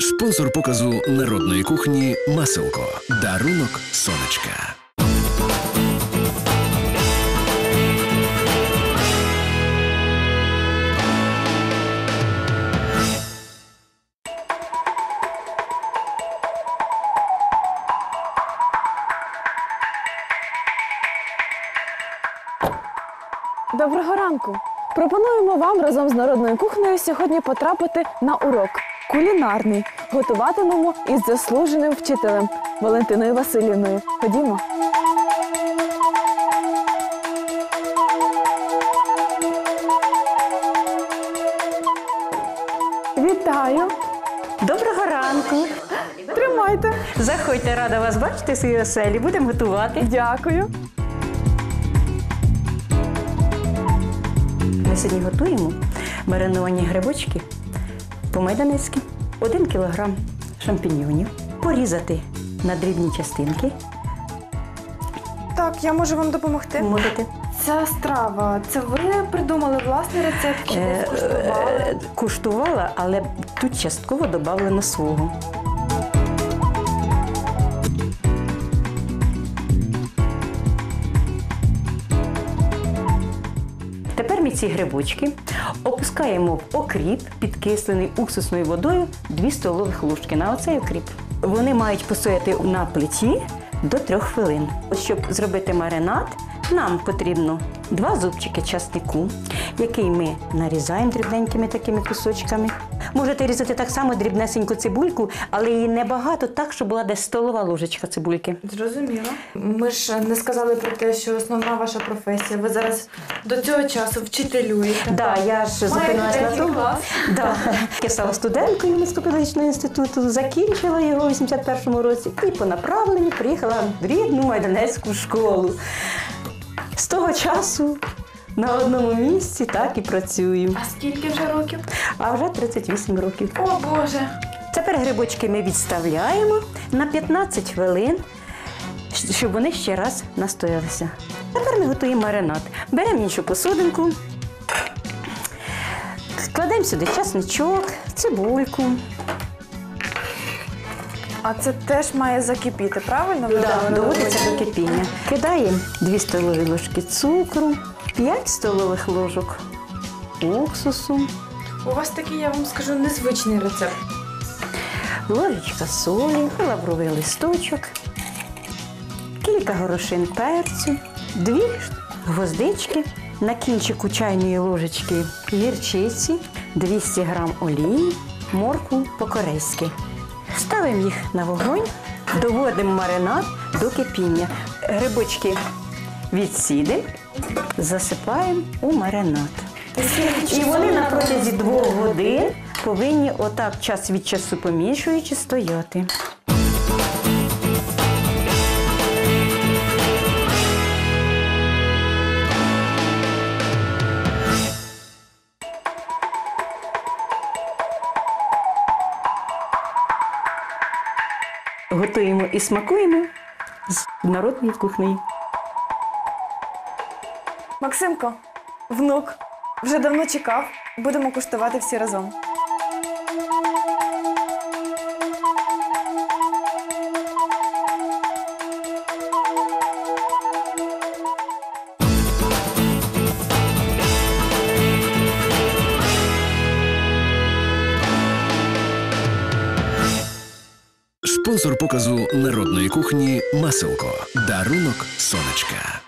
Спонсор показу народної кухні Маселко. Дарунок сонечка. Доброго ранку! Пропонуємо вам разом з народною кухнею сьогодні потрапити на урок кулінарний. Готуватимемо із заслуженим вчителем Валентиною Васильівною. Ходімо. Вітаю! Доброго ранку! Тримайте! Заходьте, рада вас бачити в своїй оселі. Будемо готувати. Дякую! Ми сьогодні готуємо мариновані грибочки по-майданецьки. Один кілограм шампіньйонів. Порізати на дрібні частинки. Так, я можу вам допомогти. Можете. Ця страва, це ви придумали власний рецепт чи Е, Куштували? е, Куштувала, але тут частково додавлено свого. Ці грибочки опускаємо в окріп, підкислений уксусною водою 2 столових ложки на оцей окріп. Вони мають постояти на плиті до 3 хвилин. Щоб зробити маринад, нам потрібно два зубчики часнику, який ми нарізаємо дрібненькими такими кусочками. Можете різати так само дрібнесеньку цибульку, але її небагато, так, щоб була десь столова ложечка цибульки. Зрозуміло. Ми ж не сказали про те, що основна ваша професія. Ви зараз до цього часу вчителюєте. Да, я ж зупинилась на тому. Да. Я стала студенткою Місько-педагогічного інституту, закінчила його у 81-му році і по направленню приїхала в рідну майданецьку школу. З того часу на одному місці так і працюю. А скільки вже років? А вже 38 років. О Боже! Тепер грибочки ми відставляємо на 15 хвилин, щоб вони ще раз настоялися. Тепер ми готуємо маринад. Беремо іншу посудинку, кладемо сюди часничок, цибульку. А це теж має закипіти, правильно? Ви Да, доводиться до кипіння. Кидаємо 2 столові ложки цукру, 5 столових ложок уксусу, У вас такий, я вам скажу, незвичний рецепт. ложечка солі, лавровий листочок, кілька горошин перцю, дві гвоздички, на кінчику чайної ложечки гірчиці, 200 грам олії, моркву по-корейськи. Ставимо їх на вогонь, доводимо маринад до кипіння. Грибочки відсідимо, засипаємо у маринад. І вони на протязі двох годин повинні отак час від часу помішуючи стояти. Готуємо і смакуємо з народної кухні. Максимко, внук, вже давно чекав. Будемо куштувати всі разом. Спонсор показу народної кухні Маселко. Дарунок сонечка.